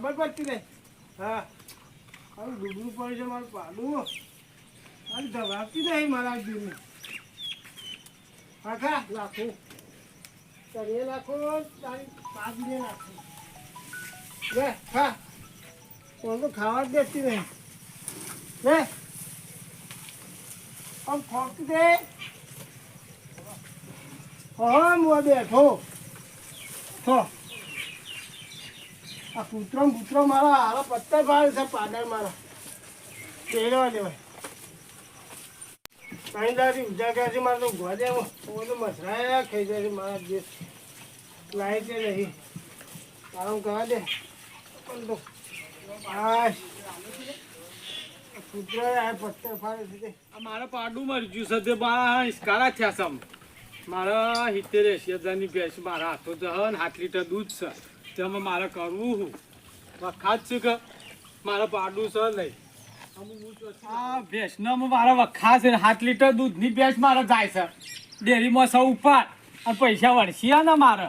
ખબર પડતી ને હા. હવે ડૂબવું પડે છે, મારું પાડું. અને ધવાતી નહીં મારા જીવને. કાકા લાખો. તરીએ લાખો, તારી પાદીને લાખો. લે, ખા. કોણ તો ખાવા જ દેતી નહીં. લે. આમ ખોટી દે હા, હું બેઠો. હો આ કૂતરો કૂતરો મારા હારા પત્તર ભાવે છે પાડર મારા. પહેરવા દેવાય. ત્રણ દાદી ઉજાગરાથી મારે તો ગોદે હું તો મસરાયા ખાઈ જાય છે મારા દેશ લાય છે નહીં. આરામ કરવા દે? પણ તો છે મારે પાડું મરી ગયું છે તે મારા થયા છે. મારા સિત્તેર મારા હાથો જ હાથ લીટર દૂધ છે. તેમાં મારે કરવું હું. વખાત છે કે મારે પાડું છે નહીં આ ભેંસનો મારા વખા છે સાત લીટર દૂધની ભેંસ મારે જાય છે. ડેરીમાં સૌ ઉપર. અને પૈસા વળશી મારે.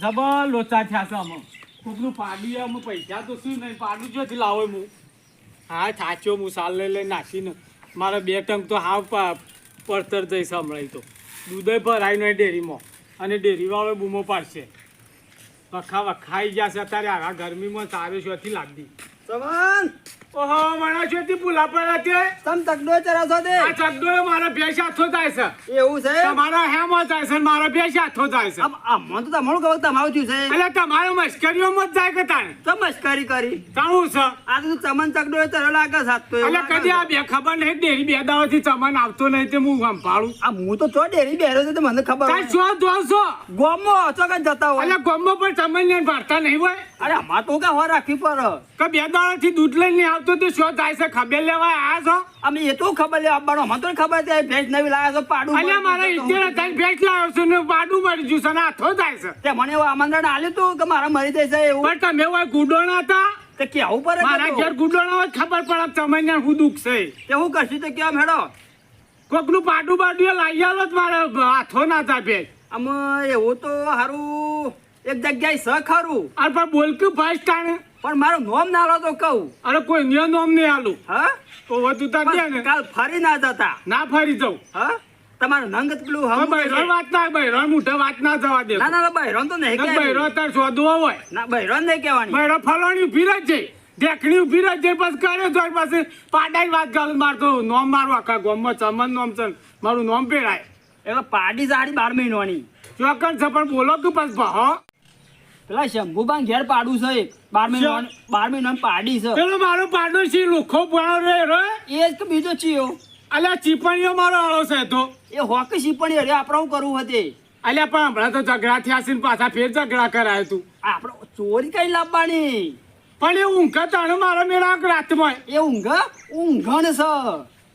જબર લોચા થયા છે અમે કોકનું પાડું અમે પૈસા તો શું નહીં, પાડું જોથી લાવો હું. હા, થાચ્યો હું, સાલ લઈ નાખીને. મારે બે ટંક તો હાવ પડતર જઈશ હમણાં તો. દૂધે ભરાય નહીં ડેરીમાં. અને ડેરીવાળો બૂમો પાડશે. વખા વખાઈ ગયા છે. અત્યારે આ ગરમીમાં સારું શોથી લાગતી સવન ઓહો મણા શોથી પુલા પડ્યા તે તમ દે આ ચકડોળે મારા ભેંસ હાથો જાય છે. એવું છે? તમારા હેમ જાય છે ને મારા ભેંસ હાથો જાય છે. આમ આમ મને તો તમારું કહું તમારું થયું છે. એટલે તમારો મશ્કરીઓમાં જ જાય કે તાણે તો મસ્કરી કરી. તાણું છે. આ તો ચમન ચકડો ચરો લાગે સાત એટલે કદી આ બે ખબર નહીં ડેરી બે દાવાથી ચમન આવતો નહીં તે હું પાડું આ હું તો ડેરી બેરો છે તો મને ખબર હોય. શું જોશો ગોમો ચોકન જતા હોય? ગોમો ગોમમાં પણ તમને ભરતા નહીં હોય? અરે અમાર તો કે હોય રાખવી પર કે બે દાડાથી દૂધ લઈને આવતો તે શું થાય છે? ખબર લેવા આયા છો? અમે એ તો ખબર લેવા પણ અમને તો ખબર છે ભેંસ નવી લાવ્યા છો પાડું અલ્યા મારા ગયું ઇત્તેર ભેંસ લાવ્યો છું ને પાડું મરી ગયું છે ને હાથો થાય છે. તે મને એવું આમંત્રણ આલ્યું તું કે મારા મરી જશે એવું. પણ તમે હોય ગુડોણા હતા? તે કેવું પડે મારા ઘેર ગુડોણા હોય ખબર પડે તમને શું દુઃખ છે. તે હું કરશું તો કેમ હેડો? કોકનું પાડું બાડું લાવી આલો મારે હાથો ના થાય ભેંસ. આમ એવું તો હારું એક જગ્યાએ સ ખરું અરે પણ બોલકું ફર્સ્ટ ટાણે પણ મારું નોમ ના લો તો કહું. અરે કોઈ નિયમ નોમ નહીં આલું. હા? તો વધુ તાર ને? કાલ ફરી ના જતા. ના ફરી જાઉં. હા? તમારું નંગ પેલું હવે ભાઈ બૈરણ વાત ના બૈરણ મોઢે વાત ના જવા દે. ના ના બૈરોન તો નહીં ભાઈ કહેવાની. તાર શોધવો હોય. ના બૈરોન નહીં કહેવાની. બૈરો ફલાણી ફીરા છે. દેખણી ઊભી રહી છે બસ કરે તો પાસે પાડાઈ વાત ગાલ મારતો નોમ મારું આખા ગોમ ચમન નોમ છે. મારું નોમ પેરાય એટલે પાડી સાડી બાર મહિનાની. ચોક્કસ છે પણ બોલો તું બસ ભાહો? પેલા શંભુબાન ઘેર પાડું છે એક. બાર મહિના બાર મહિનાની પાડી છે. પેલો મારો પાડોશી લુખો પડ્યો રે રે એ જ તો બીજો ચિયો. અલ્યા ચીપણીઓ મારો આળો છે તો. એ હોકી શીપણી અરે આપણે હું કરવું હતી? અલ્યા પણ હમણાં તો ઝઘડા થયા છે ને પાછા ફેર ઝઘડા કરાય તું. આપણે ચોરી કઈ લાવવાની? પણ એ ઊંઘ તાણે મારો મેળા રાતમાં. એ ઊંઘ? ઊંઘણ છે.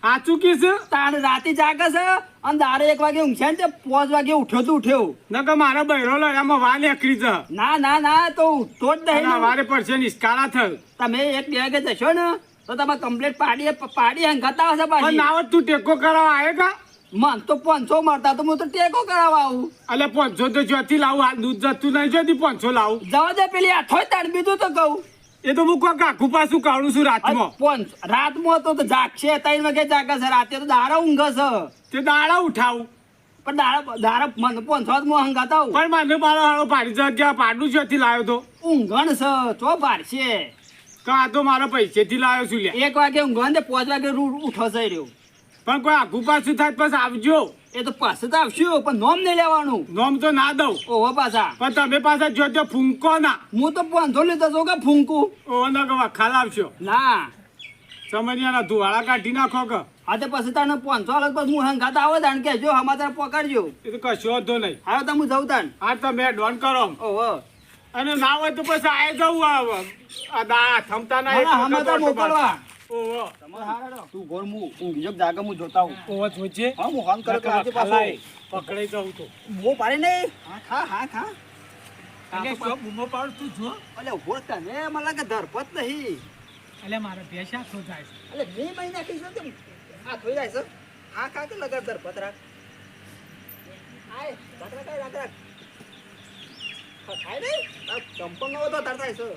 આ ચૂકી છે તાણ રાતે જાગે છે? અને દારે એક વાગે ઊંઘ્યા ને પાંચ વાગે ઉઠ્યો તો ઉઠ્યો. નકર મારા બૈરો લડામાં વા નીકળી જા. ના ના ના તો ઉઠતો જ નહીં વારે પડશે નિષ્કાળા થયું. તમે એક બે વાગે જશો ને તો તમે કમ્પ્લીટ પાડી પાડી હંગાતા હશે પાછી. નાવત તું ટેકો કરાવવા આવે કા? મન તો પાંચસો મળતા તો હું તો ટેકો કરાવવા આવું. એટલે પાંચસો તો જ્યાંથી લાવું આ દૂધ જતું નહીં જ્યાંથી પાંચસો લાવું. જવા દે પેલી આઠો તાણ બીજું તો કહું. એ તો હું કોઈ આખું પાછું કાઢું છું રાતમાં. પાંચ રાતમાં તો જાગશે ત્રણ વાગે જાગે છે રાતે તો દાડા ઊંઘે છે. તે દાડા ઉઠાવું. પણ દાડા દાડા મને પાંચસો માં હંગાતા પણ મને મારો હાળો પાડી જગ્યા પાડું જ્યાંથી લાવ્યો તો? ઊંઘણ છે તો પાડશે કા તો મારા પૈસેથી લાવ્યો છું લે એક વાગે ઊંઘણ ને પાંચ વાગે ઉઠો છે રહ્યો. પણ કોઈ આખું પાછું થાય પછી આવજો. એ તો પાછું તો આવશું પણ નોમ નહીં લેવાનું. નોમ તો ના દઉં. ઓહો પાછા. પણ તમે પાછા જો ફૂંકો ના. હું તો પાંચસો લીધો છો કે ફૂંકું. ઓહો ના કે વખાલ આવશો. ના. સમજ્યાના ધુવાળા કાઢી નાખો કે. હા તો પછી તને પાંચસો અલગ પછી હું હંગાત આવો તાણ કે જો સમાચાર પકડજો એ તો કશો વધો નહીં. હવે તો હું જઉં તાણ. આ તમે ડોન કરો ઓહો. અને ના હોય તો પછી આ જવું આ થમતા ના હમા મોકલવા. ઓહો તમે હારે તું ગોળ હું ઊંઘી જાગે હું જોતા હું. ઓહો જોજે હા હું ફોન કરે આજે પાછો. પકડાઈ જાઉં તો. બહુ પાડે નહીં હા ખા હા ખા. એટલે શું બૂમો પાડ તું જો. અલે ઊભો જ મને લાગે ધરપત નહીં. એટલે મારા ભેંસા છે. અલે બે મહિના કઈ છે આ થોઈ જાય છે? હા ખા કે લગા ધરપત રાખ? આય રાખ રાખ રાખ. રાખ ખાય નહીં ચંપંગ તો તાર છે.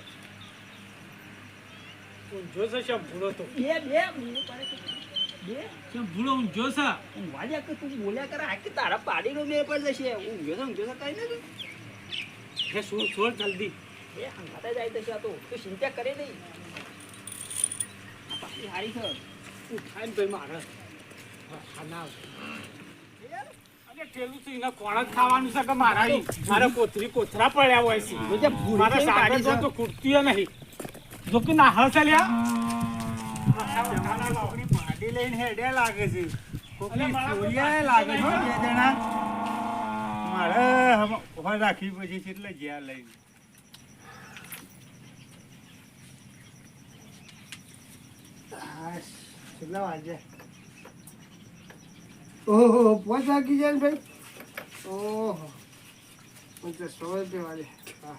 ઊંઝો છે શંભુડો તો? બે બે બે? શંભુડો ઊંઝો છે જા કે તું બોલ્યા કરે આ કે તારા પાડીનો બે પર જશે. ઊંઘ્યો તો ઊંઘ્યો તો કઈ નથી. હે છોડ છોડ જલ્દી. એ હંગાતે જાય તો છે તો? તું ચિંતા કરે નહીં. આ હારી છે. ને ભાઈ મારે. ખાવાનું છે કે મારા કોથરી કોથરા પડ્યા હોય છે. મારા સાગર કાઢી તો છે. તો ખૂટતી નહીં. જો કે ના હશે લ્યા. પાડી લઈને હેડે લાગે છે મારા લાગે છે બે જણા. મારે હમ- ઊભા રાખી પછી એટલે જ્યાં લઈને. કેટલા વાગે ઓહો પાંચ વાગી જાય ને ભાઈ? ઓહો પંચાસ સો રૂપિયા વાગે. હા.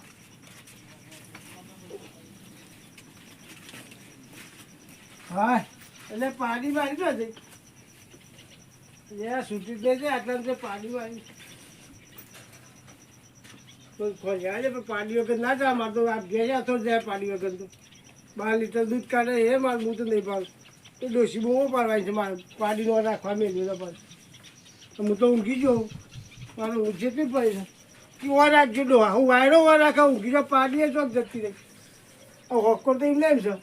હા, એટલે પાણી મારી દો છે યા છૂટી દે છે, આટલા તે પાણી મારી. તો ખોલ્યા છે પણ પાણી વગર ના કામ આ તો આ ઘેર તો જાય પાણી વગર તો. બાર લીટર દૂધ કાઢે, એ મારે હું તો નહીં પાડું. એ ડોસી બહુ પાડવાની છે મારે. પાણીનો રાખવા મેં પણ તો હું તો ઊંઘી જાઉં. મારું ઊંઘ જેટલી પડે કે ઓ રાખજો ડો હું વાયરો ઓ રાખા. ઊંઘી જાઉં પાણીએ તો જતી રહી. હોકો તો એમ નહીં છે.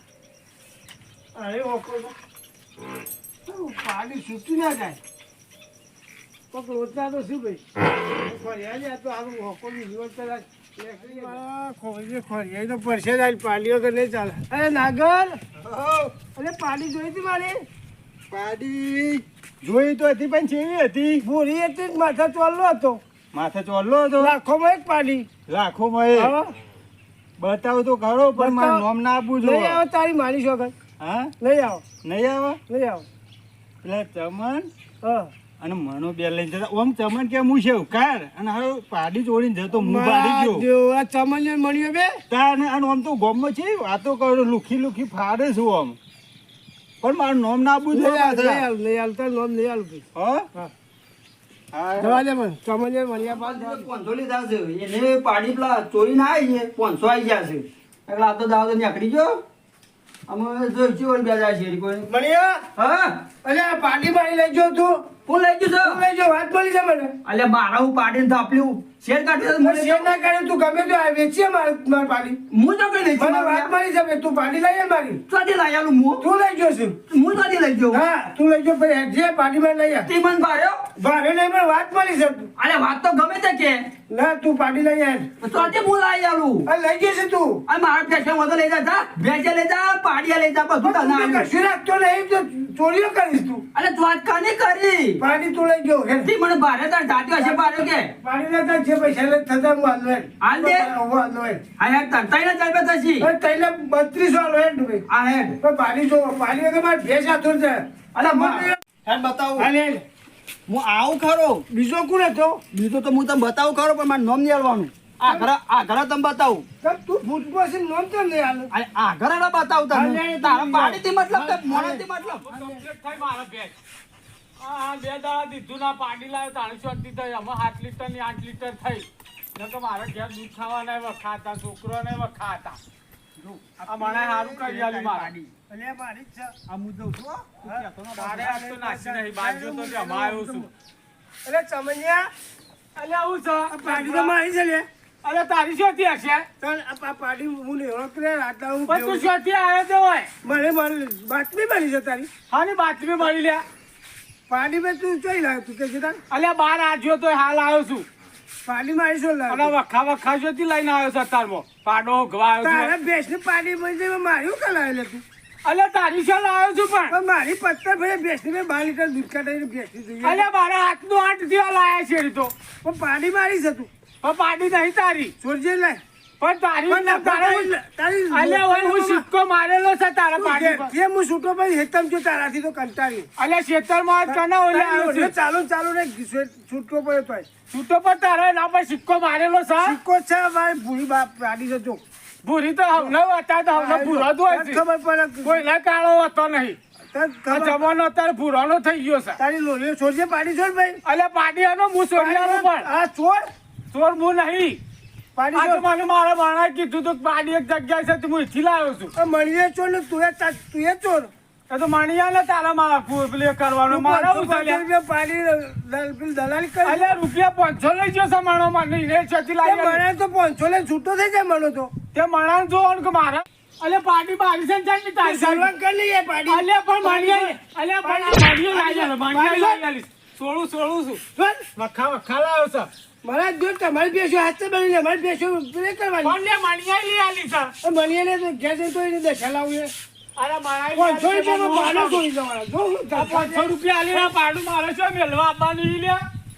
અરે હોકો તો પાણી છૂટી ના જાય. તો રોજના તો શું ભાઈ? ફર્યા જાય તો આનું હોકોની જીવન કદાચ ખોરી ખોરી તો પરસે જાય પાણી વગર નહીં ચાલે. અરે નાગર! અરે પાડી જોઈ હતી મારે? પાડી. જોઈ તો હતી પણ કેવી હતી. ભૂરી હતી જ માથા ચોલ્લો હતો. માથે ચોલ્લો હતો? લાખોમાં એક પાડી લાખો માં હા. બતાવ તો ખરો પણ મારું. નામ ના આપવું જોઈએ તારી મારી વગર. હા? લઈ આવો. નહીં આવે? લઈ આવો. પેલા ચમન હા. અને મનો બે લઈને જતા. ઓમ ચમન કે હું છે? કાર અને હવે પાડી જોડીને જતો હું પાડી ગયો. આ ચમન મળ્યો બે. ને અને આમ તો ગોમમાં છે. વાતો કરો લુખી લુખી ફાડે છું આમ પણ મારું નામ ના આપવું જોઈએ લઈ. આવ નહીં આવ તાર નામ નહીં આવ હા? હા. હા. જવા મને. ચમન મળ્યા બાદ પાંચસો લીધા છે. એને પાડી પેલા ચોરી ના આવી છે. પાંચસો આવી ગયા છે. એટલે આ તો દાવ તો નીકળી ગયો. અમે જોઈશું છે કોઈ હા? આ મારી લઈ તું. હું લઈ વાત મળી છે મને. અલ્યા મારા હું પાડીને થાપલ્યું શેર મને શેર ના કરે તું ગમે તો આ વેચીએ માર માર પાટી હું તો કઈ લઈ મને વાત મળી છે તું પાટી લઈ મારી. ચોથી લઈ આલું હું? તું લઈ જો છું હું ચોથી લઈ ગયો હા તું લઈ જો ભાઈ જે પાટી માં લઈ આવ. તે મન ભાર્યો ભારે નહીં પણ વાત મળી છે. અરે વાત તો ગમે તે કે. ના તું પાડી લઈ આવ ચોથી હું લઈ આવું અરે લઈ જશે તું. અરે મારા ફેશન વધુ લઈ જા ભેજે લઈ જા પાડિયા લઈ જા બધું તને તું કશું રાખતો નહીં તો ચોરીઓ કરીશ તું. અરે તું વાત કાને કરી? પાણી તું લઈ ગયો હે તે મને ભારે તાર જાતી હશે ભારે કે. પાણી લેતા તાર જે પૈસા લે થતા હું હાલ લે હાલ દે. હું હાલ લે આ હેડ તાર. તઈને ચાલબે થશી. અરે તઈને બત્રીસ વાળો હે ભાઈ. આ હેડ. પણ પાણી જો પાણી વગર મારે ભેંસ આતુર છે. અરે મને હેડ બતાવું. હાલે હું આવું ખરો બીજો કોણ હતો બીજો તો હું તમને બતાવું ખરો પણ મારે નામ નહીં આલવાનું આ ઘરે આ તમે બતાવું તું ભૂતમાં છે નોમ તો નહીં હાલે અરે આ ના બતાવું તને તારા પાડીથી મતલબ કે મોણાથી મતલબ કમ્પ્લીટ થઈ મારા ભેંસ. આ આ બે દાડા દીધું ના પાડી લાવ્યો ત્રણસો અડધી થઈ આમાં સાત લીટરની આઠ લીટર થઈ નકર મારા ઘેર દૂધ વખાતા છોકરો નહીં વખાતા આ મને સારું કરી મારે. અલ્યા મારી જ છે. આ હું જઉં તારે આ તો નાસી નહીં બાજુ તો કે હમણાં છું. અરે ચમનિયા અલે આવું છે? પાડી તો મારી છે લે. અલે તારી શોથી હશે? ચાલ આ પાડી હું લેવો કરે આટલા હું પણ તું શોથી આવ્યો તો હોય. મને મને બાતમી મળી છે તારી. હાની બાતમી મળી લે. પાડી મેં તું ચોઈ લાવ્યો તું કે છે તાર. અલ્યા બાર આજ્યો તો હાલ આવ્યો છું. પાડી મારી શું અને વખા વખા શોથી લઈને આવ્યો છે અત્યારમાં. પાડો ઘવાયો તારા છે. ભેંસની પાડી મળી માર્યું કે લાવેલે તું? અલે તારી શું લાવ્યો છું પણ. પણ મારી પત્તર ભાઈ બેસી મેં બાર લીટર દૂધ કાઢીને ભેંસની જોઈએ. અલ્યા મારા હાથનું આઠ દિવા લાયા છે તો. પણ પાડી મારી છે તું. પણ પાડી નહીં તારી. સોરજે લાય પણ તારી પણ તારી અલે હોય હું સિક્કો મારેલો છે તારા પર. કેમ હું છૂટો પછી હેતમ છું તારાથી તો કંટાળી. અલે શેતરમાં કના ઓલે આવ્યો છે? ચાલુ ચાલુ ને છૂટો પડ્યો તો છૂટો પર તારા ના પર સિક્કો મારેલો છે? સિક્કો છે ભાઈ ભૂલી બાપ પાડી છે જો ભૂરી તો હવનો હતા તો હવનો ભૂરો છે. ખબર પડે કોઈને કાળો હતો નહીં. જમાનો અત્યારે ભૂરાનો થઈ ગયો છે. તારી લોહીઓ છોડજે પાડી છોડ ભાઈ. અલે પાડી આનો હું સોડિયાનો પણ. આ છોડ. ચોર હું નહીં. પાડી તો જો મને મારા માણસે કીધું તું પાડી એક જગ્યાએ છે તો હું અહીંથી લાવ્યો છું. મણીએ ચોર ને તું એ તા- તું એ ચોર એ તો મણિયા ને તારા મારા પેલે કરવાનો તું મારા. રૂપિયા પાડી દલાલી કરી. અલ્યા રૂપિયા પાંચસો લઈ ગયો છે મણો મને રે છેથી લાવી આલી. મને તો પાંચસો લઈને છૂટો થઈ જાય મનો તો. તે મણાને જોવાનું કે મારા. અલે પાટી બારી છે જાય ની તારી સર્વન કરી લઈએ પાડી. અલે પણ મણિયા અલ્યા પણ મણિયો લાવી આલે, મણિયો લાવી સોળું સોળું છું. વખા વખા લાવ છે. મારા જો તમારી બેસો હાથે બની અમારી બેસો બ્રેક કરવાની. કોણ લે મણિયા લઈ આલી આ મણીએ ને તો ઘેર જઈને તો એને દેખા લાવું અરે મારા પાંચસો જો રૂપિયા પાડું મારે છે મેલવા આપવાની લે.